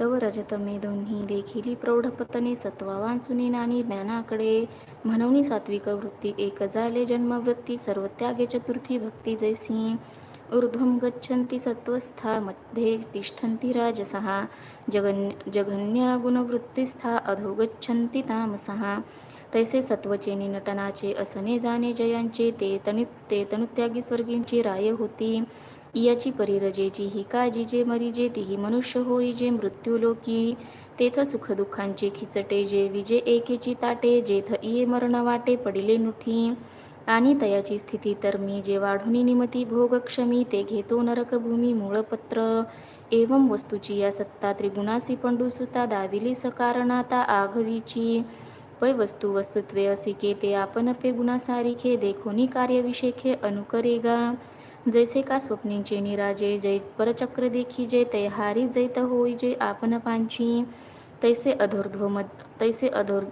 तव रजतमे दोन्ही देखील प्रौढपतने सत्वा वाचुनी नाणी ज्ञानाकडे. म्हणून सात्विक वृत्ती एक झाले जन्मवृत्ती सर्वत्यागे चतुर्थी भक्ती जैसी. ऊर्ध्वं गच्छन्ति सत्त्वस्था मध्ये तिष्ठन्ति राजसहा. जगन् जघन्या गुणवृत्तिस्था अधो गच्छन्ति तामसः तैसे सत्वचे नटनाचे असने जाणे जयांचे ते तनु ते तनुत्यागी स्वर्गींची राय होती. इयाची परिरजेची ही काळजी जे मरिजे तिही मनुष्य होई जे मृत्यू लोकी तेथ सुखदुःखांचे खिचटे जे विजे एकेची ताटे जेथ इये मरण वाटे पडिले नुठी. आणि तयाची स्थिती तर मी जे वाढुनी निमती भोग क्षमी ते घेतो नरकभूमी मूळपत्र. एवं वस्तूची या सत्ता त्रिगुणासी पंडुसुता दाविली सकारणाता आघवीची. पै वस्तू वस्तुत्वे असिके ते आपण पे गुणासारिखे देखोनी कार्यविषेखे अनुकरेगा. जैसे का स्वप्नीचे निराजे जै परचक्र देखी जे तैहारी जैत होई जे आपण पांची। तैसे अधोर्ध्व मद तैसे अधोर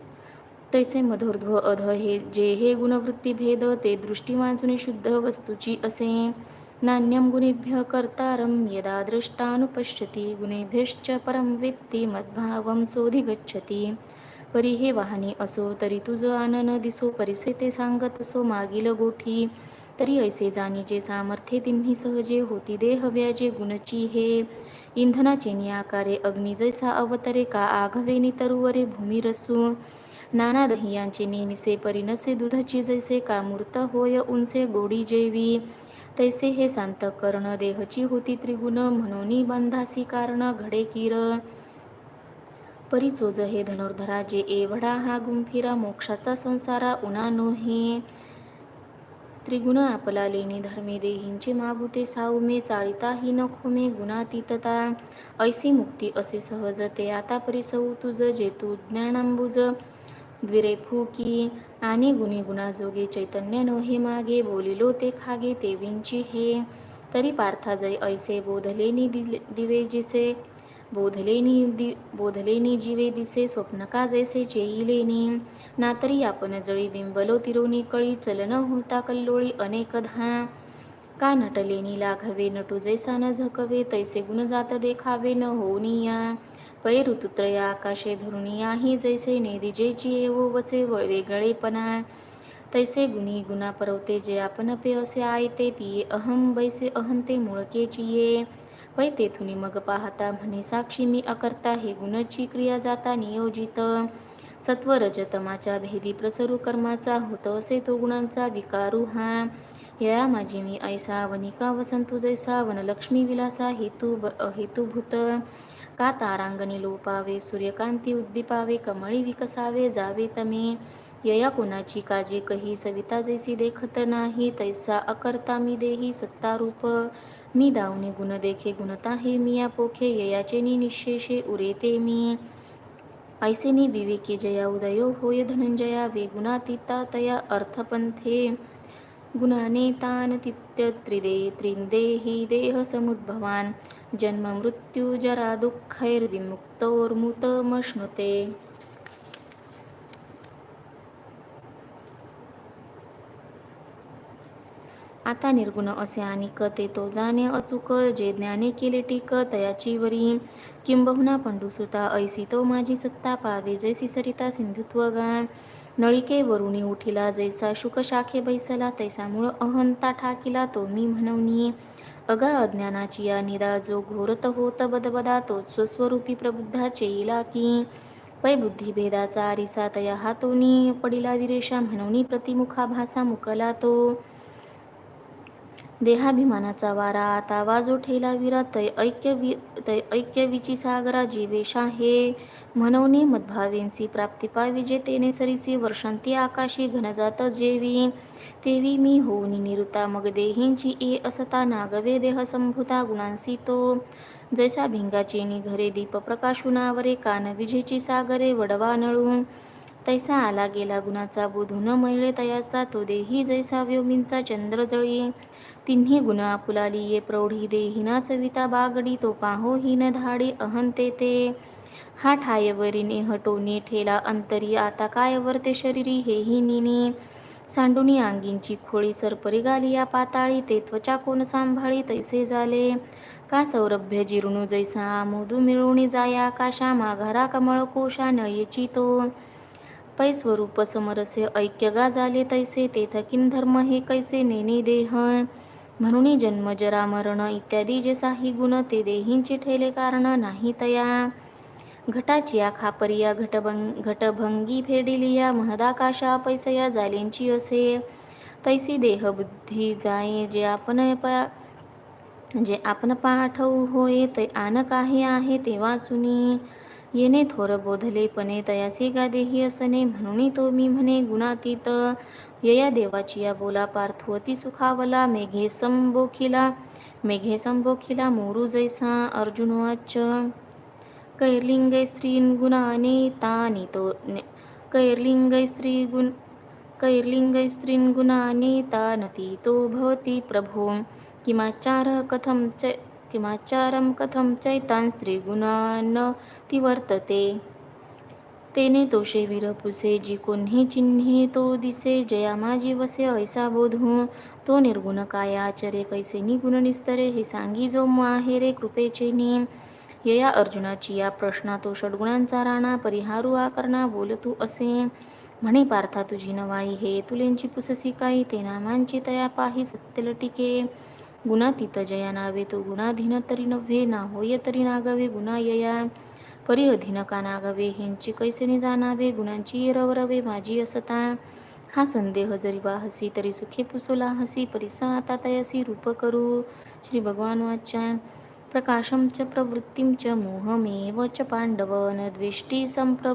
तैसे मधोर्ध्व अध हे जे हे गुणवृत्ती भेद ते दृष्टी शुद्ध वस्तूची असे। नान्यम गुणेभ्य कर्तारं यदा दृष्टानुपश्यती गुणेभ्यश्च परम वेत्ती मद्भावं सोधिगच्छती परी हे वाहनी असो तरी तुझ आनन दिसो परिसे ते सांगत असो मागील गोठी। तरी ऐसे जाणीचे सामर्थ्ये तिन्ही सहजे होती. देह व्याजे गुणची हे. इंधनाचे नियाकारे अग्नी जैसा अवतरे का आघवेनी तरुवरे भूमी रसू. नाना दहियांचे नेमिसे परिनसे दुधाची जैसे का मूर्त होय उंसे गोडी जेवी. तैसे हे शांत कर्ण देहची होती त्रिगुण म्हणून बंधासी कारण घडे किर. परिचोज हे धनुर्धरा जे एवढा हा गुंफिरा मोक्षाचा संसारा उना नोहे. त्रिगुण आपला लेणी धर्मे देहींचे मागुते साऊमे चाळिताही नखो मे गुणातीतता. ऐसी मुक्ती असे सहज ते आता परिसौ तुझ जेतू ज्ञानांबुज. द्विरे फुकी आणि गुणी गुणाजोगे चैतन्य नोहे मागे बोलिलो ते खागे ते विंची हे. तरी पार्थाजय ऐसे बोधलेनी दिवे जिसे. बोधलेनी दि बोधलेनी जीवे दिसे स्वप्न का जैसे चेईलेनी नातरी आपण जळी बिंबलो तिरोनी कळी चलन होता कल्लोळी अनेकधा. का नटलेनी लाघवे नटू जैसा न झकवे तैसे गुण जात देखावे न होनिया. पै ऋतुत्रया आकाशे धरुनिया ही जैसे नेदिजेची येवो वसे वेगळेपणा तैसे गुणी गुणा परवते जे आपण पे असे आयते ती अहम बैसे अहंते मुळकेची ये पै तेथुनी मग पाहता म्हणे साक्षी मी अकर्ता हे गुणची क्रिया जाता नियोजित. सत्व रजतमाच्या भेदी प्रसरू कर्माचा होत असे तो गुणांचा विकारू हा. या माझी मी ऐसा वनिका वसंतु जैसा वनलक्ष्मी विलासा हेतू हेतुभूत. का तारांगणी लोपावे सूर्यकांती उद्दीपावे कमळी विकसावे जावे तमे. यया कोणाची काजी कही सविता जैसी देखत नाही तैसा अकर्ता मी देही सत्तारूप. मी दावने गुण देखे गुणता हे मिया पोखे ययाचे नि निशेषे उरेते मी. ऐसेनी विवेके जया उदयो होय धनंजया वेगुणातीता तया अर्थपंथे. गुणाने तान तित्य त्रिदे त्रिंदेही देह समुद्भवान जन्म मृत्यू जरा दुःखैर्विमुक्तोर्मुतमश्नुते आता निर्गुण असे आणि ते तो जाणे अचूक जे ज्ञाने केले टीक तयाची वरी. किंबहुना पंडुसुता ऐसी तो माझी सत्ता पावे जैसी सरिता सिंधुत्व गा. नळिके वरुणी उठिला जैसा शुक शाखे बैसला तैसा मूळ अहंता ठाकिला तो मी म्हणवनी अगा अज्ञानाची या निदा जो घोरत होत बदबदा तो स्वस्वरूपी प्रबुद्धा चेईला की पै बुद्धिभेदाचा आरिसा तया हातोनी पडिला विरेषा म्हणवनी प्रतिमुखा भासा मुकला तो. देहाभिमानाचा वारा आता वाजो ठेला विरा तै ऐक्य वि तै ऐक्य विची सागरा जीवेशा हे म्हणवनी मद्भावेंसी प्राप्ती पावी जे सरीसी वर्षांती आकाशी घनजात जेवी. तेवी मी होऊनी निरुता मग देहींची ए असता नागवे देह संभूता गुणांसी तो. जैसा भिंगाची निघरे दीप प्रकाशुनावरे कान विजेची सागरे वडवा नळून. तैसा आला गेला गुणाचा बोधून मैळे तयाचा तो देही जैसा व्योमींचा चंद्र जळी. तिन्ही गुण आपुलाली ये प्रौढी देहिना चविता बागडी तो पाहो हिन धाडी अहंते ते. हा ठायवरी नेहटोनी ठेला अंतरी आता कायवर ते शरीरी हेही निनी. सांडुनी अंगींची खोळी सरपरी गालिया पाताळी ते त्वचा कोण सांभाळी तैसे झाले का सौरभ्य जिरुणू जैसा मोदू मिळवणी जाया काशा माघारा कमळ कोशा नयची तो. स्वरूप समरसे ऐक्य गा झाले तैसे तेथ किन धर्म हे कैसे नेने देह? म्हणून जन्म जरा मरण इत्यादी जे साही गुण ते देहींचे ठेले कारण नाही तया. घटाची या खापरिया घटभंग घटभंगी फेडिलिया महदाकाशा पैसया जालेंची असे. तैसी देह बुद्धी जाये जे आपण पा जे आपण पाठवू होय ते आन काही आहे ते वाचुनी. येणे थोर बोधलेपणे तयासी गा देही असणे म्हणून तो मी म्हणे गुणातीत. यया देवाची या बोला पार्थवती सुखावला मेघे संबोखिला मेघे संबोखिला मोरू जैसा अर्जुन वाच कैर्लिंगै स्त्रीन गुणाने तानि तो कैर्लिंगै स्त्री गुण कैर्लिंगै स्त्रीन गुणाने तानती तो भवती प्रभो. किमाचार कथं च किमाचारं कथं चैतान् स्त्रीगुणान ती वर्तते। तेने तोषे विरपुसे जी कोण्ही चिन्हे तो दिसे जया माझी वसे ऐसा बोधू। तो निर्गुण काय आचरे कैसे निगुण निस्तरे हे सांगी जो माहेरे कृपेचे नि यया अर्जुनाची या प्रश्ना तो षडगुणांचा राणा परिहारू आकरणा बोलतू असे। म्हणे पार्था तुझी नवाई हे तुलेंची पुससी काही ते नामांची तया पाही सत्यल टिके गुणातीत जया नावे तो गुणाधीन तरी नव्हे ना होय तरी नागावे गुणा यया परिअधीन का नागावे हेंची कैसेने जाणावे गुणांची रवरवे माझी असता. हा संदेह जरी बाहसी तरी सुखे पुसोला हसी परिसा आता तयसी रूप करू. श्री भगवान वाच्या प्रकाशं च प्रवृत्तिं च मोहमेव च पांडव न द्वेष्टी संप्र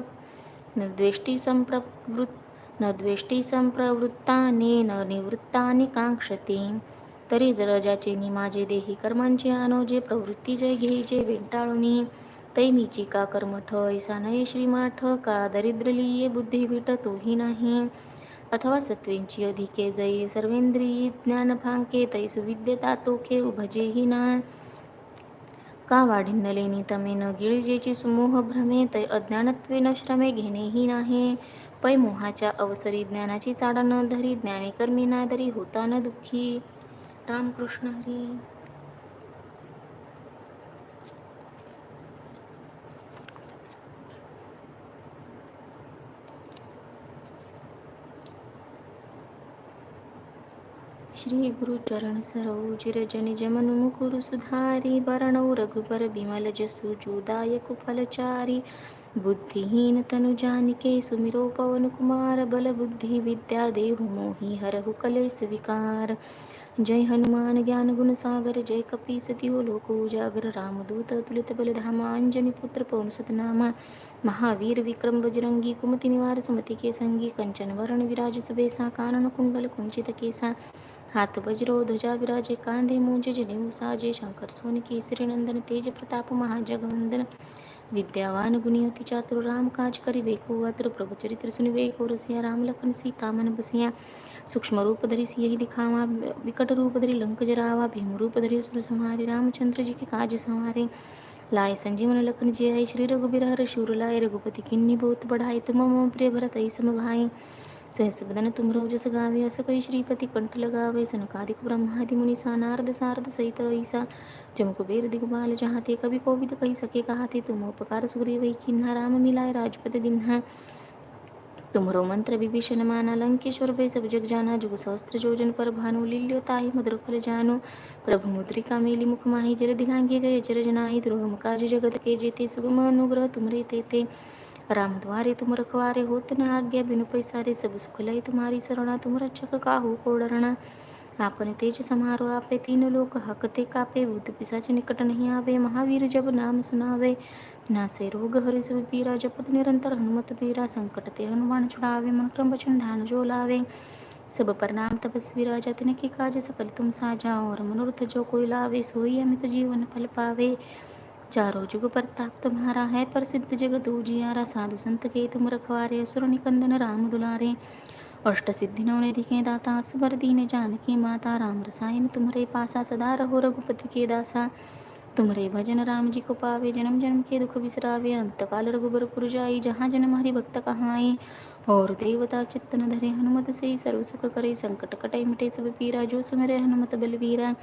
न द्वेष्टी संप्रवृत् न द्वेष्टी संप्रवृत्ताने न निवृत्तानि कांक्षते तरी जर ज्याचे निमाजे देही कर्मांचे आनो जे प्रवृत्ती जय घेईजे वेंटाळुनी तैमीची का कर्मठ ऐसा नये श्रीमाठ का दरिद्रलीये लिये तोही नाही. अथवा सत्वेंची अधिके जयी सर्वेंद्रियी ज्ञान फांके तै सुविद्यता तोखे उभजेही ना. का वाढिन्नलेनी तमे न गिळजेची सुमोह भ्रमे तै अज्ञानत्वे न श्रमे घेणेही नाही. पै मोहाच्या अवसरी ज्ञानाची चाड न धरी ज्ञाने कर्मी ना धरी होता न दुःखी. रामकृष्ण हरी. श्री गुरुचरण सरोज रज निज मुकुरु सुधारी बरणौ रघुबर बिमल जसु जूदायक फलचारी। बुद्धिहीन तनु जानिके सुमिरो पवन कुमार बल बुद्धि विद्या देहु मोहि हरहु कलेश विकार। जय हनुमान ज्ञान गुण सागर जय कपीस तिहो लोक उजागर रामदूत तुलित बल अंजनी पुत्र पवन सुतनामा महावीर विक्रम बजरंगी कुमति निवार सुमति के संगी कंचन वरण विराज सुबेसा कानन कुंडल कुंचित केसा हात वज्रो ध्वजा विराजे कांधे मोजे जनेऊ साजे शंकर सोन केसरी नंदन तेज प्रताप महाजगवंदन। विद्यावान गुणियति चातुर राम काज करिबे को अत्र प्रभु चरित्र सुनिबे को रसिया राम लखन सीता मन बसिया। सूक्ष्म रूप धरि सियहि दिखावा विकट रूप धरि लंक जरावा भीम रूप धरि असुर संहारे रामचंद्र जी के काज संहारे लाय संजीवन लखन जय आई श्री रघुबीर हर शूर लाय रघुपति किन्नी बहुत बढ़ाए तुम मम प्रिय भरत सम भाई सहस बदन तुम रोजस गावे अस कई श्रीपति कंठ लगावे सनकादिक ब्रह्मादि मुनि सानारद सारद सहित ऐसा। जम कुबेर दिगुबाल जहाँ ते कवि कोविद कही सके कहा थे तुम उपकार सुग्रीव किन्हा राम मिलाय राजपद दिन्हा। तुमरो मंत्र विभीषण माना लंकेश्वर भय सब जग जाना जुग सहस्त्र जोजन पर भानु लील्यो ताहि मधुर फल जानो। प्रभु मुद्रिका मेली मुख माही जल दिलांगे गए चर जनाहि द्रोहम काज जगत के जेते सुगम अनुग्रह तुमरे तेते। रामद्वारे तुम रखवारे होत न आज्ञा बिनु पैसारे सब सुख लय तुम्हारी शरणा तुम रक्षक काहू को डरना तेज समारोह आपे तीन लोक हकते कापे भूत पिशाच निकट नहीं आवे महावीर जब नाम सुनावे। नासे रोग हरि सब पीरा जपत निरंतर हनुमत पीरा संकट ते हनुमान छुड़ावे मन क्रम वचन ध्यान जो लावे। सब पर नाम तपस्वी राजा तिनके काज सकल तुम साजा और मनोरथ जो कोई लावे सोई अमित जीवन फल पावे। चारों जुग प्रताप तुम्हारा है प्रसिद्ध जगत उजियारा साधु संत के तुम रखवारे असुर निकंदन राम दुलारे। अष्टसिद्धि नवनिधि के दाता असबर दीन जानकी माता राम रसायन तुम्हारे पासा सदा रहो रघुपति के दासा। तुम्हारे भजन राम जी को पावे जन्म जन्म के दुख बिसरावे अंतकाल रघुबर पुर जाई जहाँ जन्म हरि भक्त कहाँ आई और देवता चित्तन धरे हनुमत से सर्व सुख करे संकट कटे मिटे सब पीरा जो सुमरे हनुमत बलवीरा।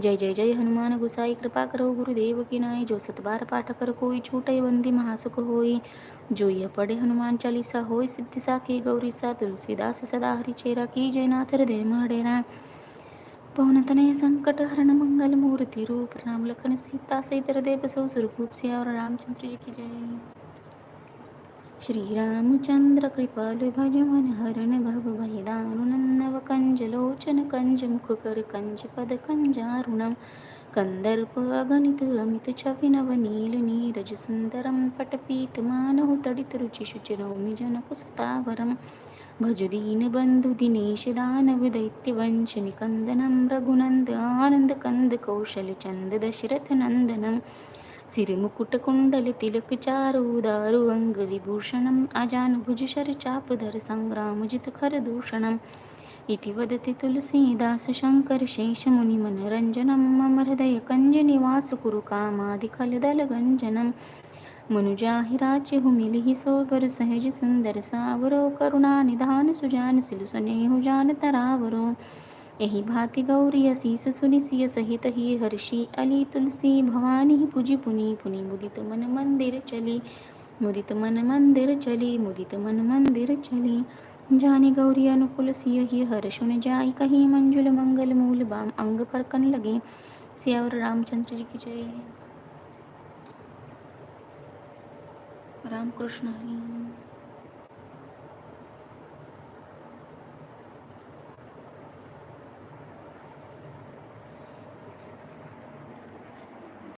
जय जय जय हनुमान गुसाई कृपा करो गुरुदेव की नाई जो सतबार पाठ कर कोई छूटे बंदी महासुख होई। जो यह पढ़े हनुमान चालीसा होय सिद्धि की गौरीसा तुलसीदास सदा हरि चेरा की जय नाथ हृदय महडेरा पवन तनय संकट हरण मंगल मूर्ति रूप राम लखन सीता सहित हृदय बसो सुरखूप और रामचंद्र जी की जय। श्रीरामचंद्र कृपालु भज मन हरण भव भय दारुणं नव कंज लोचन कंज मुख कर कंज पद कंजारुणम। कन्दर्प अगणित अमितछवि नवनील नीरज सुन्दरं पटपीतमानहु तडितरुचिशुचिरौमि जनक सुतावरं भजु दीनबन्धुदिनेश दानव दैत्यवंशिनिकन्दनं रघुनन्द आनन्दकन्द कौशलचन्द दशरथ नन्दनं सिरिमुकुटकुण्डलतिलकचारुदारु अङ्गविभूषणम् अजान भुज शरचापधर सङ्ग्रामजितखरदूषणम् इति वदति तुलसीदास शङ्कर मम हृदय कञ्जनिवास कुरु कामादिखलदलगञ्जनं मनुजाहि सोबर सहज सुंदर सावरो करुणा निधान सुजान सिलु सनेहु जान तरावरो यही भाति गौरी असीस सुनिसिय सहित ही हर्षि अली तुलसी भवानी पुजी पुनि पुनि मुदित मन मंदिर चली मुदित मन मंदिर चली मुदित मन मंदिर चली जाने गौरी अनुकूल सिय ही हर्षुन जाई कही मंजुल मंगल मूल बाम अंग फरकन लगे। सियावर रामचंद्र जी की जय। रामकृष्ण हरी।